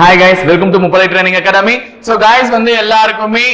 Hi guys welcome to முப்படை training academy so guys வந்து எல்லாருக்குமே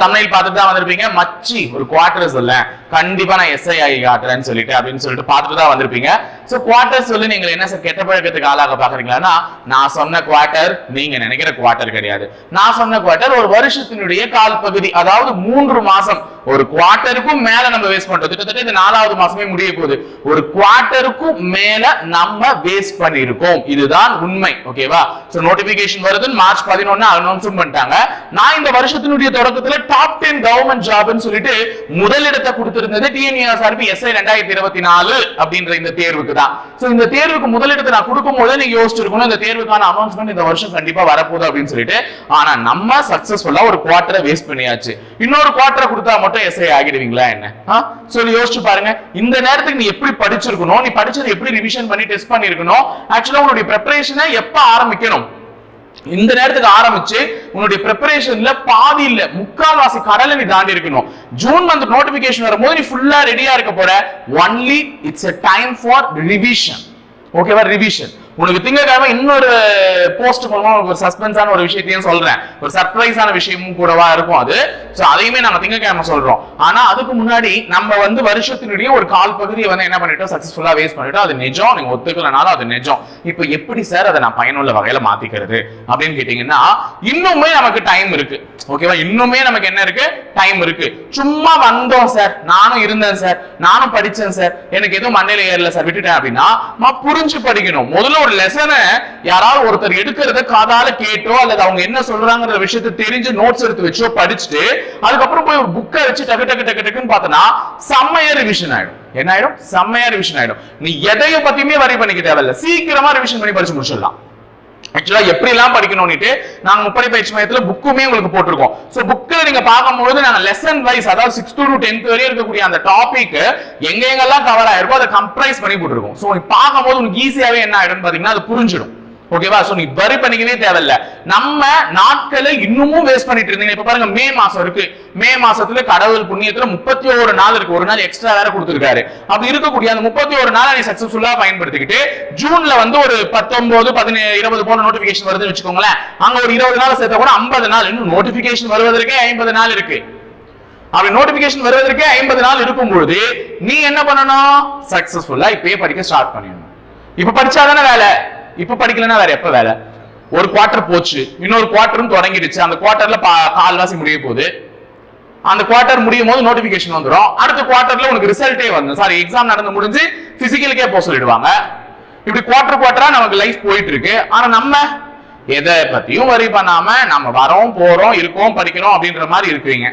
தமிழில் பார்த்துட்டு தான் வந்திருப்பீங்க. மச்சி ஒரு குவார்டர்ஸ் இல்லை. கண்டிப்பா நான் எஸ்ஐ ஆகி காட்டுறேன்னு சொல்லிட்டு அப்படின்னு சொல்லிட்டு பார்த்துட்டு தான் வந்திருப்பீங்க. ஸோ குவார்டர் சொல்லி நீங்க என்ன சார் கெட்ட பழக்கத்துக்கு ஆளாக பாக்குறீங்களான்னா நான் சொன்ன குவார்டர் நீங்க நினைக்கிற குவார்டர் கிடையாது. நான் சொன்ன குவார்டர் ஒரு வருஷத்தினுடைய கால் பகுதி அதாவது மூன்று மாசம். ஒரு குவார்ட்டருக்கும் மேல நம்ம வேஸ்ட் பண்றோம். கிட்டத்தட்ட இந்த நாலாவது மாசமே முடிய போகுது. ஒரு குவார்ட்டருக்கும் மேல நம்ம வேஸ்ட் பண்ணிருக்கோம் இதுதான் உண்மை ஓகேவா சோ நோட்டிபிகேஷன் வருது மார்ச் பதினொன்னு அனௌன்ஸும் பண்ணிட்டாங்க. நான் இந்த வருஷத்தினுடைய தொடக்கத்துல டாப் டென் கவர்மெண்ட் ஜாப்னு சொல்லிட்டு முதலிடத்தை கொடுத்து கொடுத்திருந்தது டிஎன்ஏஎஸ்ஆர்பி எஸ்ஐ ரெண்டாயிரத்தி இருபத்தி நாலு அப்படின்ற இந்த தேர்வுக்கு தான். சோ இந்த தேர்வுக்கு முதலிடத்தை நான் கொடுக்கும் போது நீங்க யோசிச்சிருக்கணும். இந்த தேர்வுக்கான அனௌன்ஸ்மெண்ட் இந்த வருஷம் கண்டிப்பா வரப்போகுது அப்படின்னு சொல்லிட்டு. ஆனா நம்ம சக்சஸ்ஃபுல்லா ஒரு குவார்டரை வேஸ்ட் பண்ணியாச்சு. இன்னொரு குவார்டரை கொடுத்தா மட்டும் எஸ்ஐ ஆகிடுவீங்களா என்ன? ஆ? சொல்லி யோசிச்சு பாருங்க. இந்த நேரத்துக்கு நீ எப்படி படிச்சிருக்கணும்? நீ படிச்சதை எப்படி ரிவிஷன் பண்ணி டெஸ்ட் பண்ணிருக்கணும் ஆக்சுவலா உங்களுடைய ப்ரிப்பரேஷனை எப்ப ஆரம்பிக்கணும்? இந்த நேரத்துக்கு ஆரம்பிச்சு உன்னுடைய ப்ரிப்பரேஷன்ல பாதி இல்ல முக்கால்வாசி கடலை நீ தாண்டி இருக்கணும். ஜூன் மந்த் நோட்டிபிகேஷன் வரும்போது நீ ஃபுல்லா ரெடியா இருக்க போற. Only it's a time for revision ஓகேவா ரிவிஷன் உனக்கு திங்கக்கிழமை இன்னொரு போஸ்ட் மூலமா ஒரு சஸ்பென்ஸான ஒரு விஷயத்தையும் சொல்றேன். ஒரு சர்ப்ரைஸான விஷயமும் கூடவா இருக்கும் அது. சோ அதையுமே நாங்க திங்கக்கிழமை சொல்றோம். ஆனா அதுக்கு முன்னாடி நம்ம வந்து வருஷத்தினுடைய ஒரு கால் பகுதியை வந்து என்ன பண்ணிட்டோம்? சக்சஸ்ஃபுல்லா வேஸ்ட் பண்ணிட்டோம். அது நிஜம். நீங்க ஒத்துக்கலனாலும் அது நிஜம். இப்போ எப்படி சார் அதை நான் பயனுள்ள வகையில மாத்திக்கிறது? அப்படின்னு கேட்டீங்கன்னா இன்னுமே நமக்கு டைம் இருக்கு. ஓகேவா இன்னுமே நமக்கு என்ன இருக்கு? டைம் இருக்கு. சும்மா வந்தோம் சார் நானும் இருந்தேன் சார் நானும் படிச்சேன் சார் எனக்கு எதுவும் மண்ணில ஏறல சார் விட்டுட்டேன் அப்படின்னா புரிஞ்சு படிக்கணும். முதல்ல ஒரு லெசனை யாராவது ஒருத்தர் எடுக்கிறத காதால கேட்டோ அல்லது அவங்க என்ன சொல்றாங்கிற விஷயத்த தெரிஞ்சு நோட்ஸ் எடுத்து வச்சோ படிச்சுட்டு அதுக்கப்புறம் போய் ஒரு புக்கை வச்சு டக்கு டக்கு டக்கு டக்குன்னு பார்த்தனா செம்மையா ரிவிஷன் ஆயிடும். என்ன ஆயிடும்? செம்மையா ரிவிஷன் ஆயிடும். நீ எதைய பத்தியுமே வரி பண்ணிக்க தேவையில்ல. சீக்கிரமா ரிவிஷன் பண்ணி படிச்சு முடிச்சிடலாம். ஆக்சுவலா எப்படிலாம் படிக்கணும்னுட்டு நாங்க முப்படை பயிற்சி மையத்துல புக்குமே உங்களுக்கு போட்டிருக்கோம். சோ புக்கில் நீங்க பார்க்கும்போது நாங்க லெசன் வைஸ் அதாவது சிக்ஸ்த் டு டென்த் வரையும் இருக்கக்கூடிய அந்த டாபிக் எங்க எங்கெல்லாம் கவர் ஆயிருக்கோ அதை கம்ப்ரைஸ் பண்ணி போட்டிருக்கோம். சோ பார்க்கும்போது உங்களுக்கு ஈஸியாவே என்ன ஆயிடும்னு பாத்தீங்கன்னா அது புரிஞ்சிடும். ஓகேவா சோ நீ வரி பண்ணிக்கவே தேவையில்ல. நம்ம நாட்களை இன்னமும் வேஸ்ட் பண்ணிட்டு இருந்தீங்க. இப்ப பாருங்க மே மாசம் இருக்கு. மே மாசத்துல கடவுள் புண்ணியத்துல முப்பத்தி ஒரு நாள் இருக்கு. ஒரு நாள் எக்ஸ்ட்ரா வேற கொடுத்துருக்காரு. அப்படி இருக்கக்கூடிய அந்த முப்பத்தி ஒரு நாள் நீ சக்சஸ்ஃபுல்லா பயன்படுத்திக்கிட்டு ஜூன்ல வந்து ஒரு பத்தொன்பது பதினேழு இருபது போன நோட்டிபிகேஷன் வருதுன்னு வச்சுக்கோங்களேன். அங்க ஒரு இருபது நாள் சேர்த்தா கூட ஐம்பது நாள். இன்னும் நோட்டிபிகேஷன் வருவதற்கே ஐம்பது நாள் இருக்கு. அப்படி நோட்டிபிகேஷன் வருவதற்கே ஐம்பது நாள் இருக்கும் பொழுது நீ என்ன பண்ணணும்? சக்சஸ்ஃபுல்லா இப்பயே படிக்க ஸ்டார்ட் பண்ணிடணும். இப்ப படிச்சாதானே வேலை? இப்ப படிக்கலன்னா வேற எப்ப வேலை? ஒரு குவார்டர் போச்சு. இன்னொரு குவார்டரும் தொடங்கிடுச்சு. அந்த குவார்டர்ல கால்வாசி முடிய போகுது. அந்த குவார்டர் முடியும் போது நோட்டிபிகேஷன் வந்துடும் அடுத்த குவார்டர்ல உனக்கு ரிசல்ட்டே வந்து சாரி எக்ஸாம் நடந்து முடிஞ்சு பிசிக்கலுக்கே போக சொல்லிடுவாங்க. இப்படி குவார்டர் குவார்டரா நமக்கு லைஃப் போயிட்டு இருக்கு ஆனா நம்ம எதை பத்தியும் வரி பண்ணாம நம்ம வரோம் போறோம் இருக்கோம் படிக்கிறோம் அப்படின்ற மாதிரி இருக்கிறீங்க.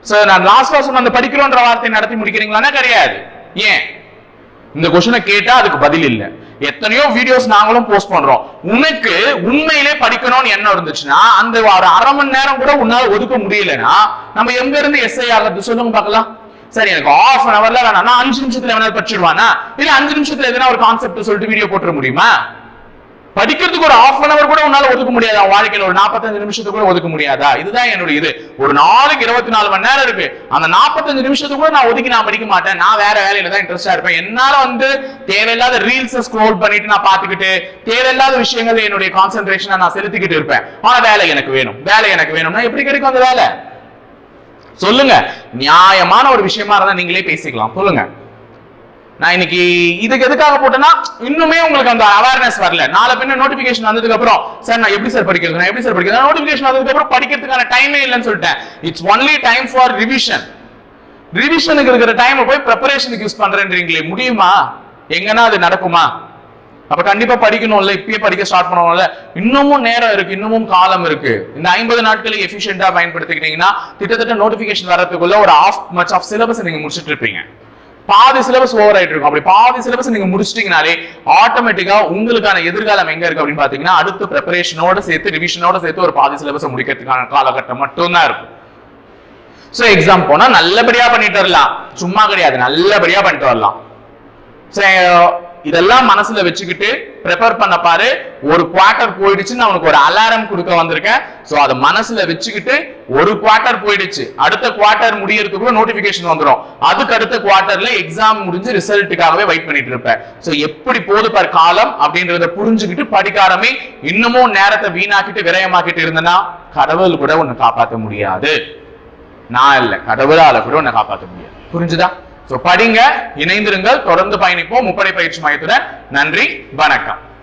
சார் நான் லாஸ்ட் வருஷம் அந்த படிக்கிறோன்ற வார்த்தையை நடத்தி முடிக்கிறீங்களான்னா கிடையாது. ஏன்? இந்த கொஸ்டினை கேட்டா அதுக்கு பதில் இல்லை. எத்தனையோ வீடியோஸ் நாங்களும் போஸ்ட் பண்றோம். உனக்கு உண்மையிலே படிக்கணும்னு எண்ணம் இருந்துச்சுன்னா அந்த ஒரு அரை மணி நேரம் கூட உன்னால ஒதுக்க முடியலன்னா நம்ம எங்க இருந்து எஸ்ஐ ஆகிறது? சொல்லுங்க பார்க்கலாம். சரி எனக்கு ஆஃப் அன் அவர்ல வேணாம் நான் அஞ்சு நிமிஷத்துல வேணாலும் படிச்சிருவானா? இல்ல அஞ்சு நிமிஷத்துல எதனா ஒரு கான்செப்ட் சொல்லிட்டு வீடியோ போட்டுற முடியுமா? படிக்கிறதுக்கு ஒரு ஆஃப் அன் அவர் கூட உன்னால ஒதுக்க முடியாதா? வாழ்க்கையில் வாழ்க்கையில ஒரு நாற்பத்தஞ்சு நிமிஷத்துக்கு கூட ஒதுக்க முடியாதா? இதுதான் என்னுடைய இது. ஒரு நாளுக்கு இருபத்தி நாலு மணி நேரம் இருக்கு. அந்த நாற்பத்தஞ்சு நிமிஷத்துக்கு கூட நான் ஒதுக்கி நான் படிக்க மாட்டேன். நான் வேற வேலையில தான் இன்ட்ரெஸ்டா இருப்பேன். என்னால வந்து தேவையில்லாத ரீல்ஸ் ஸ்க்ரோல் பண்ணிட்டு நான் பாத்துக்கிட்டு தேவையில்லாத விஷயங்கள் என்னுடைய கான்சென்ட்ரேஷனை நான் செலுத்திக்கிட்டு இருப்பேன். ஆனா வேலை எனக்கு வேணும். வேலை எனக்கு வேணும்னா எப்படி கிடைக்கும் அந்த வேலை? சொல்லுங்க. நியாயமான ஒரு விஷயமா இருந்தா நீங்களே பேசிக்கலாம். சொல்லுங்க. நான் இன்னைக்கு இதுக்கு எதுக்காக போட்டேன்னா இன்னுமே உங்களுக்கு அந்த அவேர்னஸ் வரல. நாளை பின்ன நோட்டிபிகேஷன் வந்ததுக்கு அப்புறம் சார் நான் எப்படி சார் படிக்கிறது நான் எப்படி சார் படிக்கிறது நோட்டிபிகேஷன் வந்ததுக்கு அப்புறம் படிக்கிறதுக்கான டைமே இல்லைன்னு சொல்லிட்டேன். It's only time for revision ரிவிஷனுக்கு இருக்கிற டைம் போய் ப்ரிப்பரேஷனுக்கு யூஸ் பண்றேன்றீங்களே முடியுமா? எங்கன்னா அது நடக்குமா? அப்ப கண்டிப்பா படிக்கணும்ல இப்பயே படிக்க ஸ்டார்ட் பண்ணணும்ல இன்னமும் நேரம் இருக்கு இன்னமும் காலம் இருக்கு. இந்த ஐம்பது நாட்களை எஃபிஷியன்டா பயன்படுத்திக்கிட்டீங்கன்னா கிட்டத்தட்ட நோட்டிபிகேஷன் வரதுக்குள்ள ஒரு ஆஃப் மச் ஆஃப் சிலபஸ் நீங்க முடிச்சிட்டு இருப்பீங்க. பாதி சிலபஸ் ஓவர் ஆயிட்டு இருக்கும் அப்படி பாதி சிலபஸ் நீங்க முடிச்சிட்டீங்கனாலே ஆட்டோமேட்டிக்கா உங்களுக்கான எதிர்காலம் எங்க இருக்கு அப்படின்னு பாத்தீங்கன்னா அடுத்த ப்ரிப்பரேஷனோட சேர்த்து ரிவிஷனோட சேர்த்து ஒரு பாதி சிலபஸ் முடிக்கிறதுக்கான காலகட்டம் மட்டும்தான் இருக்கும். சோ எக்ஸாம் போனா நல்லபடியா பண்ணிட்டு வரலாம். சும்மா கிடையாது நல்லபடியா பண்ணிட்டு வரலாம். இதெல்லாம் மனசுல வச்சுக்கிட்டு ப்ரிப்பேர் பண்ண பாரு. ஒரு குவார்டர் போயிடுச்சுன்னு அவனுக்கு ஒரு அலாரம் கொடுக்க வந்திருக்கேன் ஸோ அதை மனசுல வச்சுக்கிட்டு ஒரு குவார்டர் போயிடுச்சு. அடுத்த குவார்டர் முடியறதுக்குள்ள நோட்டிபிகேஷன் வந்துடும் அதுக்கு அடுத்த குவார்டர்ல எக்ஸாம் முடிஞ்சு ரிசல்ட்டுக்காகவே வெயிட் பண்ணிட்டு இருப்பேன் ஸோ எப்படி போது பார் காலம் அப்படின்றத புரிஞ்சுக்கிட்டு படிக்காரமே இன்னமும் நேரத்தை வீணாக்கிட்டு விரயமாக்கிட்டு இருந்தனா கடவுள் கூட உன்னை காப்பாற்ற முடியாது. நான் இல்லை கடவுளால கூட உன்னை காப்பாற்ற முடியாது. புரிஞ்சுதா? ஸோ படிங்க இணைந்திருங்கள் தொடர்ந்து பயணிப்போம். முப்படை பயிற்சி மையத்துடன் நன்றி வணக்கம்.